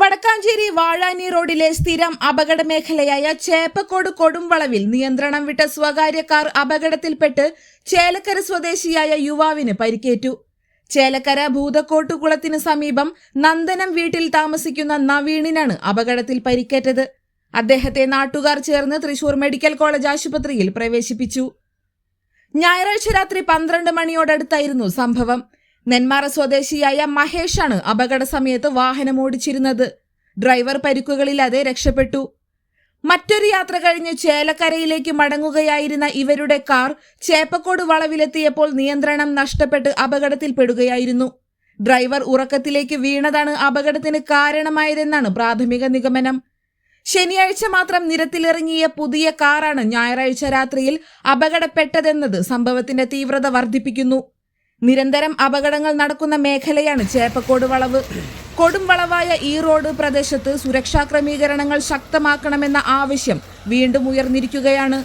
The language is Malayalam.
വടക്കാഞ്ചേരി വാഴാനി റോഡിലെ സ്ഥിരം അപകട മേഖലയായ ചേപ്പക്കോട് കൊടുംവളവിൽ നിയന്ത്രണം വിട്ട സ്വകാര്യ കാർ അപകടത്തിൽപ്പെട്ട് ചേലക്കര സ്വദേശിയായ യുവാവിന് പരിക്കേറ്റു. ചേലക്കര ഭൂതക്കോട്ടുകുളത്തിന് സമീപം നന്ദനം വീട്ടിൽ താമസിക്കുന്ന നവീണിനാണ് അപകടത്തിൽ പരിക്കേറ്റത്. അദ്ദേഹത്തെ നാട്ടുകാർ ചേർന്ന് തൃശൂർ മെഡിക്കൽ കോളേജ് ആശുപത്രിയിൽ പ്രവേശിപ്പിച്ചു. ഞായറാഴ്ച രാത്രി പന്ത്രണ്ട് മണിയോടടുത്തായിരുന്നു സംഭവം. നെന്മാറ സ്വദേശിയായ മഹേഷാണ് അപകട സമയത്ത് വാഹനം ഓടിച്ചിരുന്നത്. ഡ്രൈവർ പരിക്കുകളില്ലാതെ രക്ഷപ്പെട്ടു. മറ്റൊരു യാത്ര കഴിഞ്ഞ് ചേലക്കരയിലേക്ക് മടങ്ങുകയായിരുന്ന ഇവരുടെ കാർ ചേപ്പക്കോട് വളവിലെത്തിയപ്പോൾ നിയന്ത്രണം നഷ്ടപ്പെട്ട് അപകടത്തിൽപ്പെടുകയായിരുന്നു. ഡ്രൈവർ ഉറക്കത്തിലേക്ക് വീണതാണ് അപകടത്തിന് കാരണമായതെന്നാണ് പ്രാഥമിക നിഗമനം. ശനിയാഴ്ച മാത്രം നിരത്തിലിറങ്ങിയ പുതിയ കാറാണ് ഞായറാഴ്ച രാത്രിയിൽ അപകടപ്പെട്ടതെന്നത് സംഭവത്തിന്റെ തീവ്രത വർദ്ധിപ്പിക്കുന്നു. നിരന്തരം അപകടങ്ങൾ നടക്കുന്ന മേഖലയാണ് ചേപ്പക്കോട് വളവ്. കൊടും വളവായ ഈ റോഡ് പ്രദേശത്ത് സുരക്ഷാ ക്രമീകരണങ്ങൾ ശക്തമാക്കണമെന്ന ആവശ്യം വീണ്ടും ഉയർന്നിരിക്കുകയാണ്.